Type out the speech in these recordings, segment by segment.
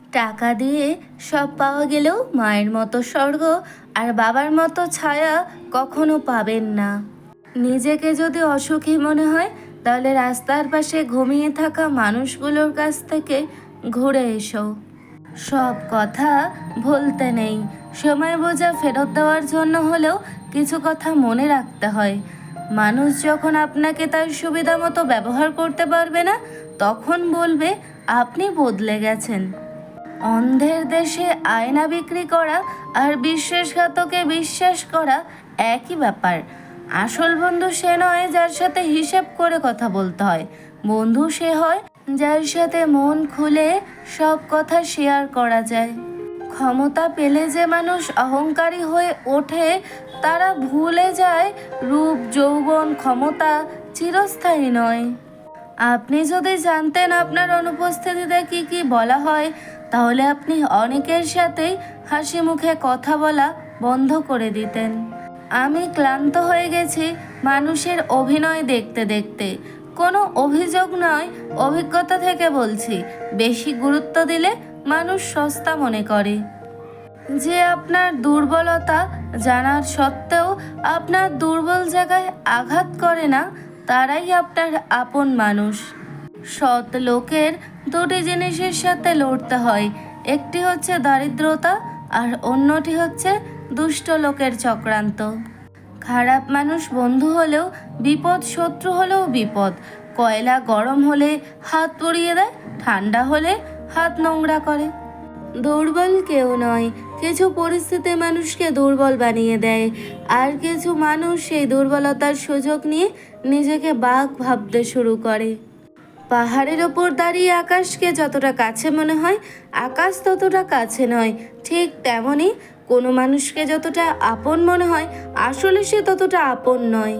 টাকা দিয়ে সব পাওয়া গেলেও মায়ের মতো স্বর্গ আর বাবার মতো ছায়া কখনো পাবেন না। নিজেকে যদি অসুখী মনে হয়, তাহলে রাস্তার পাশে ঘুমিয়ে থাকা মানুষগুলোর কাছ থেকে ঘুরে এসো। সব কথা ভুলতে নেই। সময় বোঝা ফেরত দেওয়ার জন্য হলেও কিছু কথা মনে রাখতে হয়। মানুষ যখন আপনাকে তার সুবিধা মতো ব্যবহার করতে পারবে না, তখন বলবে, আপনি বদলে গেছেন। অন্ধের দেশে আয়না বিক্রি করা আর বিশ্বাসঘাতকে বিশ্বাস করা একই ব্যাপার। আসল বন্ধু সে নয় যার সাথে হিসেব করে কথা বলতে হয়। বন্ধু সে হয় যার সাথে মন খুলে সব কথা শেয়ার করা যায়। ক্ষমতা পেলে যে মানুষ অহংকারী হয়ে ওঠে, তারা ভুলে যায় রূপ, যৌবন, ক্ষমতা চিরস্থায়ী নয়। আপনি যদি জানতেন আপনার অনুপস্থিতিতে কি কি বলা হয় তাহলে আপনি অনেকের সাথেই হাসি মুখে কথা বলা বন্ধ করে দিতেন। আমি ক্লান্ত হয়ে গেছি মানুষের অভিনয় দেখতে দেখতে। কোনো অভিযোগ নয়, অভিজ্ঞতা থেকে বলছি, বেশি গুরুত্ব দিলে মানুষ সস্তা মনে করে। যে আপনার দুর্বলতা জানার সত্ত্বেও আপনার দুর্বল জায়গায় আঘাত করে না, তারাই আপনার আপন মানুষ। সৎ লোকের দুটি জিনিসের সাথে লড়তে হয়। একটি হচ্ছে দারিদ্রতা আর অন্যটি হচ্ছে দুষ্ট লোকের চক্রান্ত। খারাপ মানুষ বন্ধু হলেও, বিপদ শত্রু হলেও বিপদ। কয়লা গরম হলে হাত পুড়িয়ে দেয়, ঠান্ডা হলে হাত নোংরা করে। দুর্বল কেউ নয়, কিছু পরিস্থিতি মানুষকে দুর্বল বানিয়ে দেয়। আর কিছু মানুষ সেই দুর্বলতার সুযোগ নিয়ে নিজেকে বাঘ ভাবতে শুরু করে। পাহাড়ের ওপর দাঁড়িয়ে আকাশকে যতটা কাছে মনে হয়, আকাশ ততটা কাছে নয়। ঠিক তেমনই কোনো মানুষকে যতটা আপন মনে হয়, আসলে সে ততটা আপন নয়।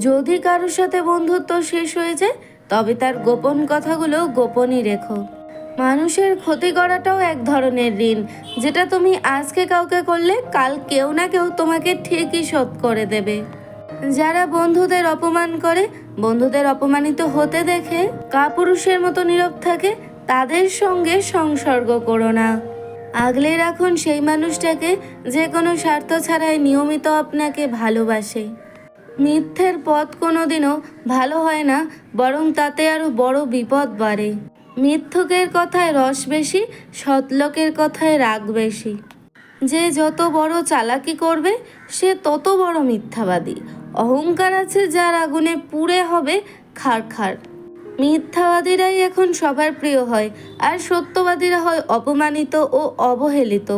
যদি কারোর সাথে বন্ধুত্ব শেষ হয়ে যায়, তবে তার গোপন কথাগুলো গোপনই রেখো। মানুষের ক্ষতি করাটাও এক ধরনের ঋণ, যেটা তুমি আজকে কাউকে করলে, কাল কেউ না কেউ তোমাকে ঠিকই শোধ করে দেবে। যারা বন্ধুদের অপমান করে, বন্ধুদের অপমানিত হতে দেখে, কাপুরুষের মতো নীরব থাকে, তাদের সঙ্গে সংসর্গ করো না। আগলে রাখুন সেই মানুষটাকে, যে কোনো স্বার্থ ছাড়াই নিয়মিত আপনাকে ভালোবাসে। মিথ্যের পথ কোনোদিনও ভালো হয় না, বরং তাতে আরও বড় বিপদ বাড়ে। মিথ্যকের কথায় রস বেশি, সৎলোকের কথায় রাগ বেশি। যে যত বড় চালাকি করবে, সে তত বড় মিথ্যাবাদী। অহংকার আছে যার আগুনে পুড়ে হবে খার খার মিথ্যাবাদীরাই এখন সবার প্রিয় হয়, আর সত্যবাদীরা হয় অপমানিত ও অবহেলিত।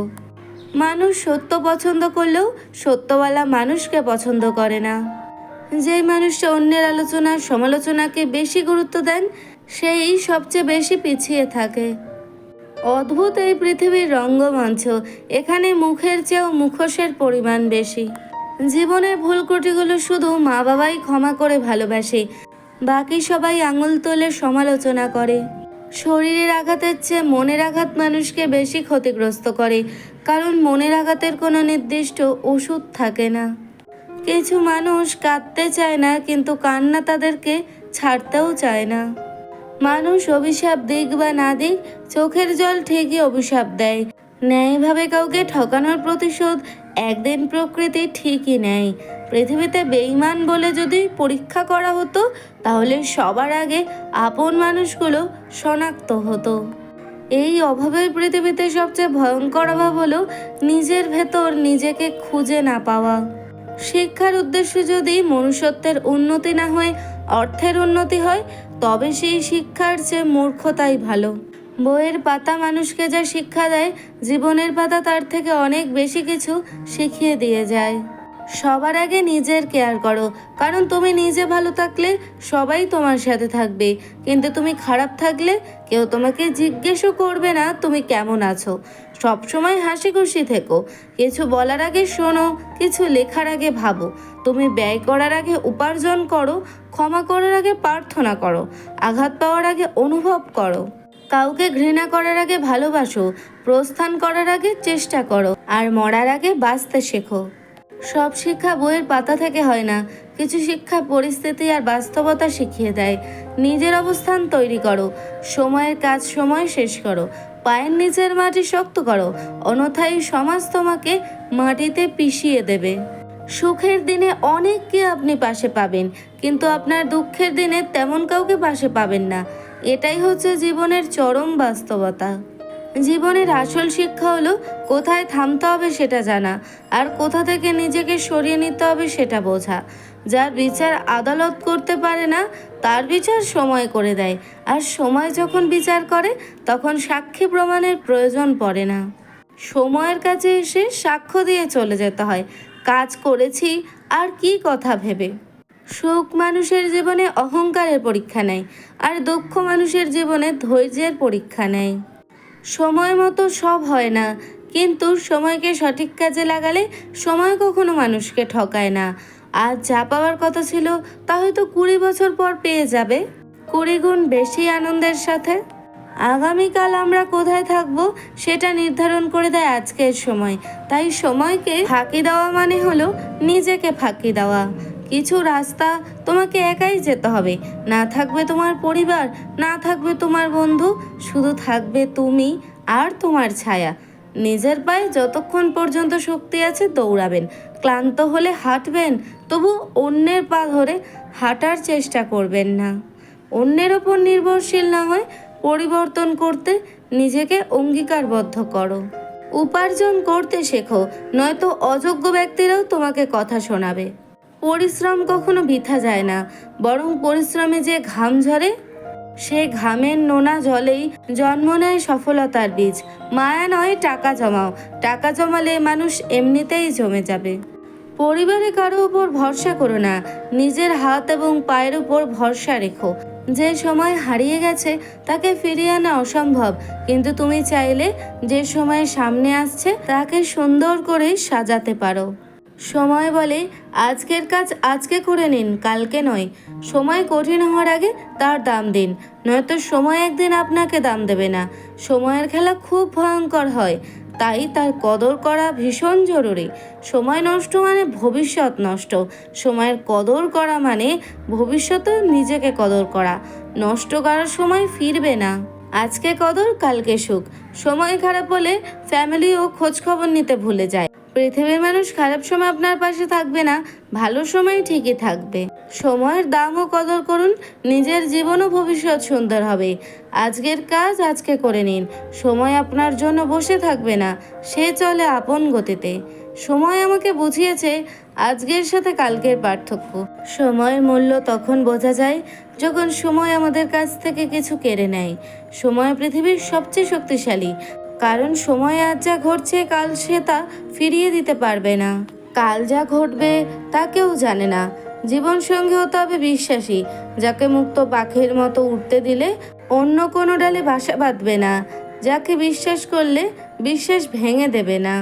মানুষ সত্য পছন্দ করলেও সত্যওয়ালা মানুষকে পছন্দ করে না। যেই মানুষটা অন্যের আলোচনা, সমালোচনাকে বেশি গুরুত্ব দেন, সেই সবচেয়ে বেশি পিছিয়ে থাকে। অদ্ভুত এই পৃথিবীর রঙ্গমঞ্চ, এখানে মুখের চেয়েও মুখোশের পরিমাণ বেশি। জীবনের ভুল ত্রুটিগুলো শুধু মা বাবাই ক্ষমা করে ভালোবাসে, বাকি সবাই আঙুল তোলে সমালোচনা করে। শরীরের আঘাতের চেয়ে মনের আঘাত মানুষকে বেশি ক্ষতিগ্রস্ত করে, কারণ মনের আঘাতের কোনো নির্দিষ্ট ওষুধ থাকে না। কিছু মানুষ কাঁদতে চায় না, কিন্তু কান্না তাদেরকে ছাড়তেও চায় না। মানুষ অভিশাপ দিক বা না দিক, চোখের জল ঠিকই অভিশাপ দেয় ন্যায়ভাবে কাউকে ঠকানোর প্রতিশোধ একদিন প্রকৃতি ঠিকই নেয়। পৃথিবীতে বেইমান বলে যদি পরীক্ষা করা হতো, তাহলে সবার আগে আপন মানুষগুলো শনাক্ত হতো। এই অভাবের পৃথিবীতে সবচেয়ে ভয়ঙ্কর অভাব হলো নিজের ভেতর নিজেকে খুঁজে না পাওয়া। শিক্ষার উদ্দেশ্য যদি মনুষ্যত্বের উন্নতি না হয়, অর্থের উন্নতি হয়, তবে সেই শিক্ষার চেয়ে মূর্খতাই ভালো। বইয়ের পাতা মানুষকে যা শিক্ষা দেয়, জীবনের পাতা তার থেকে অনেক বেশি কিছু শিখিয়ে দিয়ে যায়। সবার আগে নিজের কেয়ার করো, কারণ তুমি নিজে ভালো থাকলে সবাই তোমার সাথে থাকবে। কিন্তু তুমি খারাপ থাকলে কেউ তোমাকে জিজ্ঞেসও করবে না তুমি কেমন আছো। সবসময় হাসি খুশি থেকো, কিছু বলার আগে শোনো, কিছু লেখার আগে ভাবো। তুমি ব্যয় করার আগে উপার্জন করো, ক্ষমা করার আগে প্রার্থনা করো, আঘাত পাওয়ার আগে অনুভব করো। কাউকে ঘৃণা করার আগে ভালোবাসো, প্রস্থান করার আগে চেষ্টা করো, আর মরার আগে বাঁচতে শেখো। সব শিক্ষা বইয়ের পাতা থেকে হয় না, কিছু শিক্ষা পরিস্থিতি আর বাস্তবতা শিখিয়ে দেয়। নিজের অবস্থান তৈরি করো, সময়ের কাজ সময় শেষ করো, পায়ের নিচের মাটি শক্ত করো, অন্যথায় সমাজ তোমাকে মাটিতে পিষিয়ে দেবে। সুখের দিনে অনেককে আপনি পাশে পাবেন, কিন্তু আপনার দুঃখের দিনে তেমন কাউকে পাশে পাবেন না। এটাই হচ্ছে জীবনের চরম বাস্তবতা। জীবনের আসল শিক্ষা হলো, কোথায় থামতে হবে সেটা জানা, আর কোথা থেকে নিজেকে সরিয়ে নিতে হবে সেটা বোঝা। যার বিচার আদালত করতে পারে না, তার বিচার সময় করে দেয়, আর সময় যখন বিচার করে, তখন সাক্ষী প্রমাণের প্রয়োজন পড়ে না। সময়ের কাছে এসে সাক্ষ্য দিয়ে চলে যেতে হয়, কাজ করেছি, আর কি কথা ভেবে। সুখ মানুষের জীবনে অহংকারের পরীক্ষা নেয়, আর দক্ষ মানুষের জীবনে ধৈর্যের পরীক্ষা নেয়। সময় মতো সব হয় না, কিন্তু সময়কে সঠিক কাজে লাগালে সময় কখনো মানুষকে ঠকায় না। আর যা পাওয়ার কথা ছিল, তা হয়তো কুড়ি বছর পর পেয়ে যাবে। কুড়ি গুণ বেশি আনন্দের সাথে। আগামীকাল আমরা কোথায় থাকব, সেটা নির্ধারণ করে দেয় আজকের সময়। তাই সময়কে ফাঁকি দেওয়া মানে হলো নিজেকে ফাঁকি দেওয়া। কিছু রাস্তা তোমাকে একাই যেতে হবে। না থাকবে তোমার পরিবার, না থাকবে তোমার বন্ধু, শুধু থাকবে তুমি আর তোমার ছায়া। নিজের পায়ে যতক্ষণ পর্যন্ত শক্তি আছে দৌড়াবেন। ক্লান্ত হলে হাঁটবেন, তবু অন্যের পা ধরে হাঁটার চেষ্টা করবেন না। অন্যের ওপর নির্ভরশীল না হয় পরিবর্তন করতে নিজেকে অঙ্গীকারবদ্ধ করো। উপার্জন করতে শেখো, নয়তো অযোগ্য ব্যক্তিরাও তোমাকে কথা শোনাবে। পরিশ্রম কখনো বৃথা যায় না। বরং পরিশ্রমে যে ঘাম ঝরে, সে ঘামের নোনা জলেই জন্ম নেয় সফলতার বীজ। মায়া নয় টাকা জমাও, টাকা জমালে মানুষ এমনিতেই জমে যাবে। পরিবারে কারও উপর ভরসা করো না, নিজের হাত এবং পায়ের উপর ভরসা রেখো। যে সময় হারিয়ে গেছে, তাকে ফিরিয়ে আনা অসম্ভব। কিন্তু তুমি চাইলে যে সময় সামনে আসছে, তাকে সুন্দর করে সাজাতে পারো। সময় বলে, আজকের কাজ আজকে করে নিন, কালকে নয়। সময় কঠিন হওয়ার আগে তার দাম দিন। নয়তো সময় একদিন আপনাকে দাম দেবে না। সময়ের খেলা খুব ভয়ঙ্কর হয়। তাই তার কদর করা ভীষণ জরুরি। সময় নষ্ট মানে ভবিষ্যৎ নষ্ট। সময়ের কদর করা মানে ভবিষ্যতে নিজেকে কদর করা। নষ্ট করার সময় ফিরবে না। আজকে কদর, কালকে সুখ। সময় খারাপ হলে ফ্যামিলিও খোঁজ খবর নিতে ভুলে যায়। পৃথিবীর মানুষ খারাপ সময় আপনার পাশে থাকবে না, ভালো সময় ঠিকই থাকবে। সময়ের দাম ও কদর করুন, নিজের জীবন ও ভবিষ্যৎ সুন্দর হবে। আজকের কাজ আজকে করে নিন, সময় আপনার জন্য বসে থাকবে না, সে চলে আপন গতিতে। সময় আমাকে বুঝিয়েছে, আজকের সাথে কালকের পার্থক্য। সময়ের মূল্য তখন বোঝা যায়, যখন সময় আমাদের কাছ থেকে কিছু কেড়ে নেয়। সময় পৃথিবীর সবচেয়ে শক্তিশালী কারণ সময় আজ যা ঘটছে কাল সে তা ফিরিয়ে দিতে পারবে না। কাল যা ঘটবে তা কেউ জানে না। জীবন সঙ্গী হতে হবে বিশ্বাসী, যাকে মুক্ত পাখির মতো উঠতে দিলে অন্য কোনো ডালে বাসা বাঁধবে না, যাকে বিশ্বাস করলে বিশ্বাস ভেঙে দেবে না।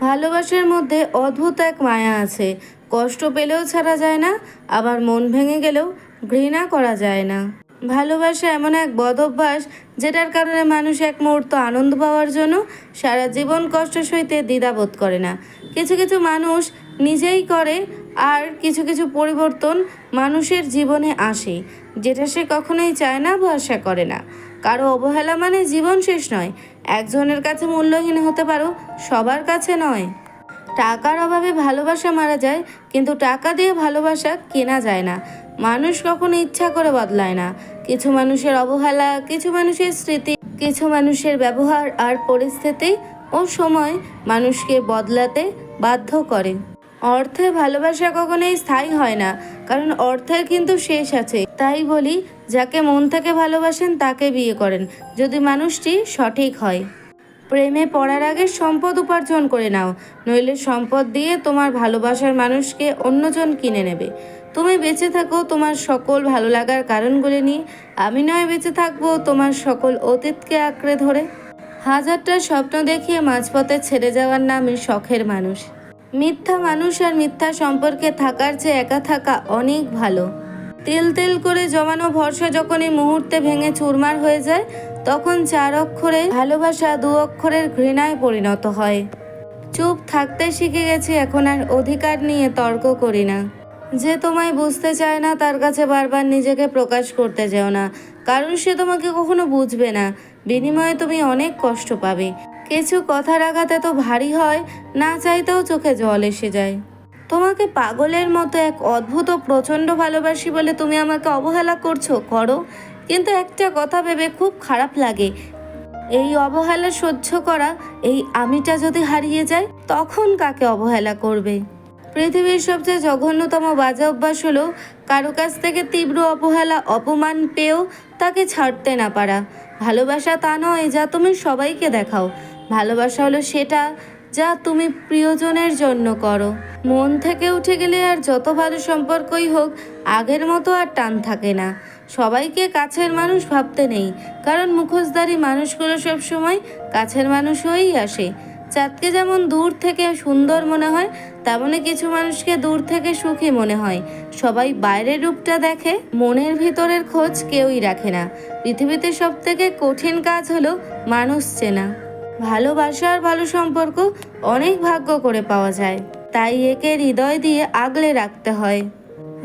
ভালোবাসার মধ্যে অদ্ভুত এক মায়া আছে। কষ্ট পেলেও ছাড়া যায় না, আবার মন ভেঙে গেলেও ঘৃণা করা যায় না। ভালোবাসা এমন এক বদ অভ্যাস যেটার কারণে মানুষ এক মুহূর্ত আনন্দ পাওয়ার জন্য সারা জীবন কষ্ট সইতে দ্বিধাবোধ করে না। কিছু কিছু মানুষ নিজেই করে আর কিছু কিছু পরিবর্তন মানুষের জীবনে আসে, যেটা সে কখনোই চায় না আশা করে না। কারও অবহেলা মানে জীবন শেষ নয়, একজনের কাছে মূল্যহীন হতে পারো, সবার কাছে নয়। টাকার অভাবে ভালোবাসা মারা যায়, কিন্তু টাকা দিয়ে ভালোবাসা কেনা যায় না। মানুষ কখনো ইচ্ছা করে বদলায় না। কিছু মানুষের অবহেলা, কিছু মানুষের স্মৃতি, কিছু মানুষের ব্যবহার আর পরিস্থিতি ও সময় মানুষকে বদলাতে বাধ্য করে। অর্থে ভালোবাসা কখনোই স্থায়ী হয় না, কারণ অর্থের কিন্তু শেষ আছে। তাই বলি, যাকে মন থেকে ভালোবাসেন তাকে বিয়ে করেন, যদি মানুষটি সঠিক হয়। প্রেমে পড়ার আগে সম্পদ উপার্জন করে নাও, নইলে সম্পদ দিয়ে তোমার ভালোবাসার মানুষকে অন্যজন কিনে নেবে। তুমি বেঁচে থাকো তোমার সকল ভালো লাগার কারণগুলি নিয়ে। আমি নয় বেঁচে থাকব তোমার সকল অতীতকে আঁকড়ে ধরে। হাজারটা স্বপ্ন দেখিয়ে মাঝপথে ছেড়ে যাওয়ার নামই শখের মানুষ। মিথ্যা মানুষ আর মিথ্যা সম্পর্কে থাকার চেয়ে একা থাকা অনেক ভালো। তেল তেল করে জমানো ভরসা যখন এই মুহূর্তে ভেঙে চুরমার হয়ে যায়, তখন চার অক্ষরে ভালোবাসা দু অক্ষরের ঘৃণায় পরিণত হয়। চুপ থাকতে শিখে গেছি এখন আর অধিকার নিয়ে তর্ক করি না। যে তোমায় বুঝতে চায় না, তার কাছে বারবার নিজেকে প্রকাশ করতে যেও না। কারণ সে তোমাকে কখনো বুঝবে না। বিনিময়ে তুমি অনেক কষ্ট পাবে। কিছু কথার আঘাত এত ভারী হয়, না চাইতেও চোখে জল এসে যায়। তোমাকে পাগলের মতো এক অদ্ভুত প্রচণ্ড ভালোবাসি বলে তুমি আমাকে অবহেলা করছ, করো। কিন্তু একটা কথা ভেবে খুব খারাপ লাগে। এই অবহেলা সহ্য করা, এই আমিটা যদি হারিয়ে যায়, তখন কাকে অবহেলা করবে? পৃথিবীর সবচেয়ে জঘন্যতম বাজে অভ্যাস হলো কারও কাছ থেকে তীব্র অবহেলা, অপমান পেয়েও তাকে ছাড়তে না পারা। ভালোবাসা তা নয় যা তুমি সবাইকে দেখাও। ভালোবাসা হলো সেটা যা তুমি প্রিয়জনের জন্য করো। মন থেকে উঠে গেলে আর যত ভালো সম্পর্কই হোক, আগের মতো আর টান থাকে না। সবাইকে কাছের মানুষ ভাবতে নেই, কারণ মুখোশধারী মানুষগুলো সবসময় কাছের মানুষ হয়েই আসে। চাঁদকে যেমন দূর থেকে সুন্দর মনে হয় তেমনই কিছু মানুষকে দূর থেকে সুখী মনে হয়। সবাই বাইরের রূপটা দেখে, মনের ভিতরের খোঁজ কেউই রাখে না। পৃথিবীতে সব থেকে কঠিন কাজ হলো মানুষ চেনা। ভালোবাসা আর ভালো সম্পর্ক অনেক ভাগ্য করে পাওয়া যায়। তাই একে হৃদয় দিয়ে আগলে রাখতে হয়।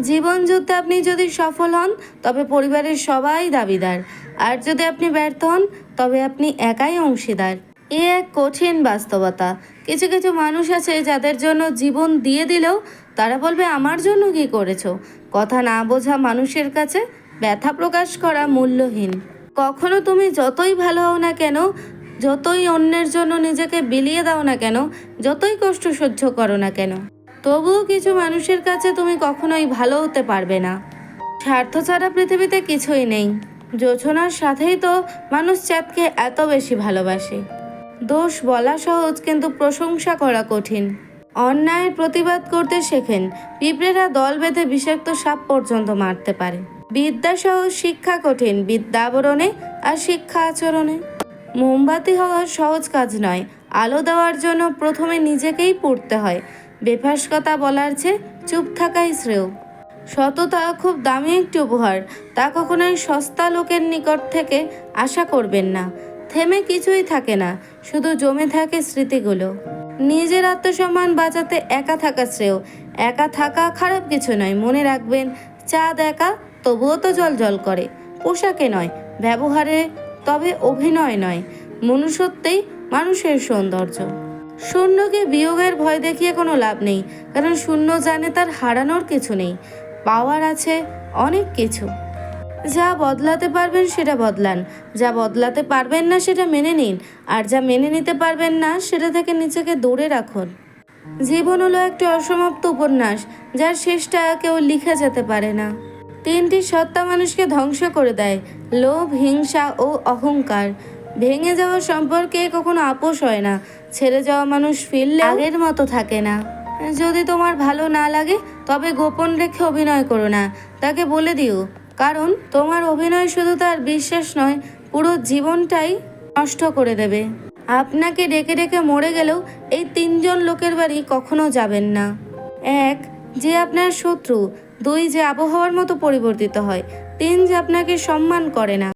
জীবন যুদ্ধে আপনি যদি সফল হন, তবে পরিবারের সবাই দাবিদার। আর যদি আপনি ব্যর্থ হন, তবে আপনি একাই অংশীদার। এ এক কঠিন বাস্তবতা। কিছু কিছু মানুষ আছে যাদের জন্য জীবন দিয়ে দিলেও তারা বলবে, আমার জন্য কি করেছ? কথা না বোঝা মানুষের কাছে ব্যথা প্রকাশ করা মূল্যহীন। কখনো তুমি যতই ভালো হও না কেন, যতই অন্যের জন্য নিজেকে বিলিয়ে দাও না কেন, যতই কষ্ট সহ্য করো না কেন, তবুও কিছু মানুষের কাছে তুমি কখনোই ভালো হতে পারবে না। স্বার্থ ছাড়া পৃথিবীতে কিছুই নেই। যোছনার সাথেই তো মানুষ চাঁদকে এত বেশি ভালোবাসে। দোষ বলা সহজ, কিন্তু প্রশংসা করা কঠিন। অন্যায়ের প্রতিবাদ করতে শেখেন, পিঁপড়েরা দল বেঁধে বিষাক্ত সাপ পর্যন্ত মারতে পারে। বিদ্যা সহজ শিক্ষা কঠিন, বিদ্যা আবরণে আর শিক্ষা আচরণে। মোমবাতি হওয়া সহজ কাজ নয়, আলো দেওয়ার জন্য প্রথমে নিজেকেই পড়তে হয়। বেফাস কথা বলার চেয়ে চুপ থাকাই শ্রেয়। সততা খুব দামি একটি উপহার, তা কখনোই সস্তা লোকের নিকট থেকে আশা করবেন না। থেমে কিছুই থাকে না, শুধু জমে থাকে স্মৃতিগুলো। নিজের আত্মসম্মান বাঁচাতে একা থাকা শ্রেয়। একা থাকা খারাপ কিছু নয়, মনে রাখবেন, চাঁদ একা, তবুও তো জল জল করে। পোশাকে নয়, ব্যবহারে, তবে অভিনয় নয়। মনুষ্যত্বেই মানুষের সৌন্দর্য। শূন্যকে বিয়োগের ভয় দেখিয়ে কোনো লাভ নেই, কারণ শূন্য জানে তার হারানোর কিছু নেই। পাওয়ার আছে অনেক কিছু। যা বদলাতে পারবেন সেটা বদলান। যা বদলাতে পারবেন না সেটা মেনে নিন, আর যা মেনে নিতে পারবেন না সেটা থেকে নিজেকে দূরে রাখুন। জীবন হলো একটি অসমাপ্ত উপন্যাস, যার শেষটা কেউ লিখে যেতে পারে না। তিনটি সত্তা মানুষকে ধ্বংস করে দেয়, লোভ, হিংসা ও অহংকার। ভেঙে যাওয়া সম্পর্কে কখনো আপোষ হয় না, ছেড়ে যাওয়া মানুষ ফিরলে আগের মতো থাকে না। যদি তোমার ভালো না লাগে, তবে গোপন রেখে অভিনয় করো না, তাকে বলে দিও। কারণ তোমার অভিনয় শুধু তার বিশ্বাস নয়, পুরো জীবনটাই নষ্ট করে দেবে। আপনাকে ডেকে ডেকে মরে গেলেও এই তিনজন লোকের বাড়ি কখনো যাবেন না। এক, যে আপনার শত্রু। দুই, যে আবহাওয়ার মতো পরিবর্তিত হয়। তিন, যে আপনাকে সম্মান করে না।